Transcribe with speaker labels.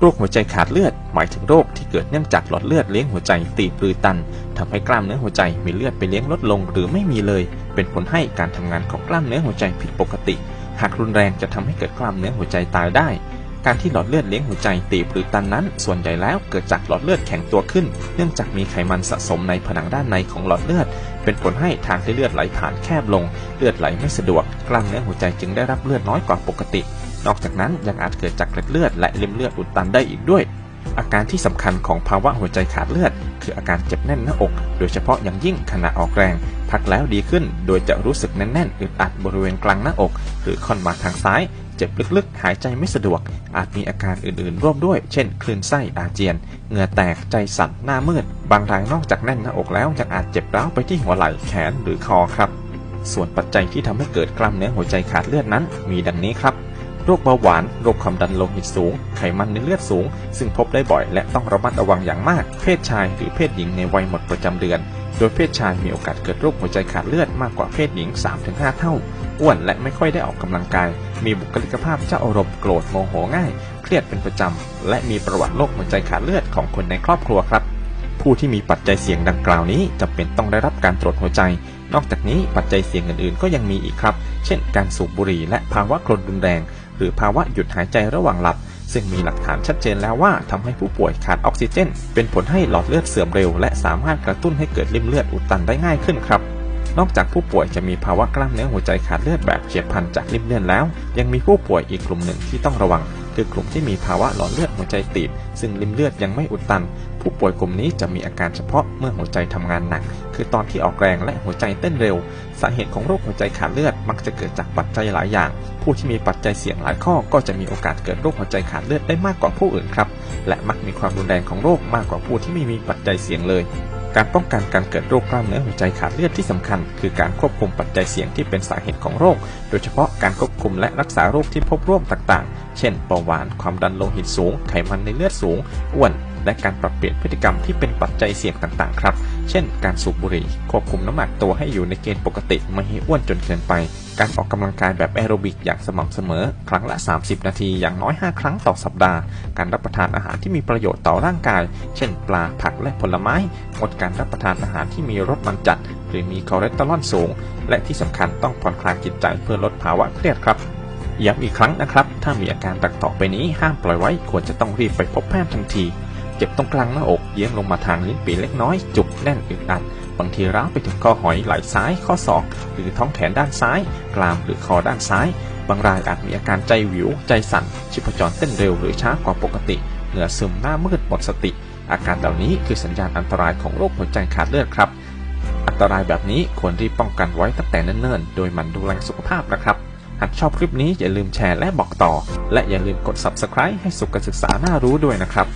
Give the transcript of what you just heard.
Speaker 1: โรคหัวใจขาดเลือด หมายถึงโรคที่เกิดเนื่องจากหลอดเลือดเลี้ยงหัวใจตีบหรือตันทำให้กล้ามเนื้อหัวใจมีเลือดไปเลี้ยงลดลงหรือไม่มีเลย เป็นผลให้การทำงานของกล้ามเนื้อหัวใจผิดปกติ หากรุนแรงจะทำให้เกิดกล้ามเนื้อหัวใจตายได้ การที่หลอดเลือดเลี้ยงหัวใจตีบหรือตันนั้น ส่วนใหญ่แล้วเกิดจากหลอดเลือดแข็งตัวขึ้น เนื่องจากมีไขมันสะสมในผนังด้านในของหลอดเลือด เป็นผลให้ทางที่เลือดไหลผ่านแคบลง เลือดไหลไม่สะดวก กล้ามเนื้อหัวใจจึงได้รับเลือดน้อยกว่าปกติ นอกจากนั้นยังอาจเกิดจากเกล็ดเลือดและริมเลือดอุดตันได้อีกด้วย อาการที่สำคัญของภาวะหัวใจขาดเลือด คืออาการเจ็บแน่นหน้าอก โดยเฉพาะอย่างยิ่งขณะออกแรง พักแล้วดีขึ้น โดยจะรู้สึกแน่นๆอึดอัดบริเวณกลางหน้าอก หรือค่อนมาทางซ้าย เจ็บลึกๆ หายใจไม่สะดวก อาจมีอาการอื่นๆ ร่วมด้วย เช่น คลื่นไส้อาเจียน เหงื่อแตกใจสั่นหน้ามืด บางรายนอกจากแน่นหน้าอกแล้วยังอาจเจ็บร้าวไปที่หัวไหล่แขนหรือคอครับ ส่วนปัจจัยที่ทำให้เกิดกล้ามเนื้อหัวใจขาดเลือดนั้น มีดังนี้ครับ โรคเบาหวาน โรคความดันโลหิตสูง ไขมันในเลือดสูง ซึ่งพบได้บ่อยและต้องระมัดระวังอย่างมาก เพศชายหรือเพศหญิงในวัยหมดประจำเดือน โดยเพศชายมีโอกาสเกิดโรคหัวใจขาดเลือดมากกว่าเพศหญิง 3-5 เท่า อ้วนและไม่ค่อยได้ออกกำลังกาย มีบุคลิกภาพเจ้าอารมณ์โกรธโมโหง่าย เครียดเป็นประจำ และมีประวัติโรคหัวใจขาดเลือดของคนในครอบครัวครับผู้ที่มีปัจจัยเสี่ยงดังกล่าวนี้จำเป็นต้องได้รับการตรวจหัวใจ นอกจากนี้ปัจจัยเสี่ยงอื่นๆ ก็ยังมีอีกครับ เช่น การสูบบุหรี่และภาวะกรดรุนแรง หรือภาวะหยุดหายใจระหว่างหลับ ซึ่งมีหลักฐานชัดเจนแล้วว่าทำให้ผู้ป่วยขาดออกซิเจน เป็นผลให้หลอดเลือดเสื่อมเร็ว และสามารถกระตุ้นให้เกิดริ่มเลือดอุดตันได้ง่ายขึ้นครับนอกจากผู้ป่วยจะมีภาวะกล้ามเนื้อหัวใจขาดเลือดแบบเฉียบพลันจากริ่มเลือดแล้ว ยังมีผู้ป่วยอีกกลุ่มหนึ่งที่ต้องระวัง คือกลุ่มที่มีภาวะหลอดเลือดหัวใจตีบ ซึ่งริ่มเลือดยังไม่อุดตัน ผู้ป่วยกลุ่มนี้จะมีอาการเฉพาะเมื่อหัวใจทำงานหนัก คือตอนที่ออกแรงและหัวใจเต้นเร็ว สาเหตุของโรคหัวใจขาดเลือดมักจะเกิดจากปัจจัยหลายอย่าง ผู้ที่มีปัจจัยเสี่ยงหลายข้อก็จะมีโอกาสเกิดโรคหัวใจขาดเลือดได้มากกว่าผู้อื่นครับ และมักมีความรุนแรงของโรคมากกว่าผู้ที่ไม่มีปัจจัยเสี่ยงเลย การป้องกันการเกิดโรคกล้ามเนื้อหัวใจขาดเลือดที่สำคัญ คือการควบคุมปัจจัยเสี่ยงที่เป็นสาเหตุของโรค โดยเฉพาะการควบคุมและรักษาโรคที่พบร่วมต่างๆ เช่นเบาหวาน ความดันโลหิตสูง ไขมันในเลือดสูง อ้วน และการปรับเปลี่ยนพฤติกรรมที่เป็นปัจจัยเสี่ยงต่างๆ ครับ เช่น การสูบบุหรี่ควบคุมน้ำหนักตัวให้อยู่ในเกณฑ์ปกติไม่ให้อ้วนจนเกินไป การออกกำลังกายแบบแอโรบิกอย่างสม่ำเสมอ ครั้งละ 30 นาทีอย่างน้อย 5 ครั้งต่อสัปดาห์ การรับประทานอาหารที่มีประโยชน์ต่อร่างกาย เช่น ปลาผักและผลไม้งดการรับประทานอาหารที่มีรสมันจัด หรือมีคอเลสเตอรอลสูง และที่สำคัญต้องผ่อนคลายจิตใจเพื่อลดภาวะเครียดครับย้ำอีกครั้งนะครับ ถ้ามีอาการดังต่อไปนี้ห้ามปล่อยไว้ ควรจะต้องรีบไปพบแพทย์ทันที เจ็บตรงกลางหน้าอกเยื้อลงมาทางลิ้นปีเล็กน้อย จุกแน่นอึดอัด บางทีร้าวไปถึงข้อหอยไหล่ซ้าย ข้อศอก หรือท้องแขนด้านซ้าย กรามหรือคอด้านซ้าย บางรายอาจมีอาการใจวิว ใจสั่น ชีพจรเต้นเร็วหรือช้ากว่าปกติ เหงื่อซึมหน้ามืดหมดสติ อาการเหล่านี้คือสัญญาณอันตรายของโรคหัวใจขาดเลือดครับอันตรายแบบนี้ควรรีบป้องกันไว้ตั้งแต่เนิ่นๆ โดยหมันดูแลสุขภาพนะครับ หากชอบคลิปนี้อย่าลืมแชร์และบอกต่อ และอย่าลืมกด subscribe ให้สุขศึกษาหน่ารู้ด้วยนะครับ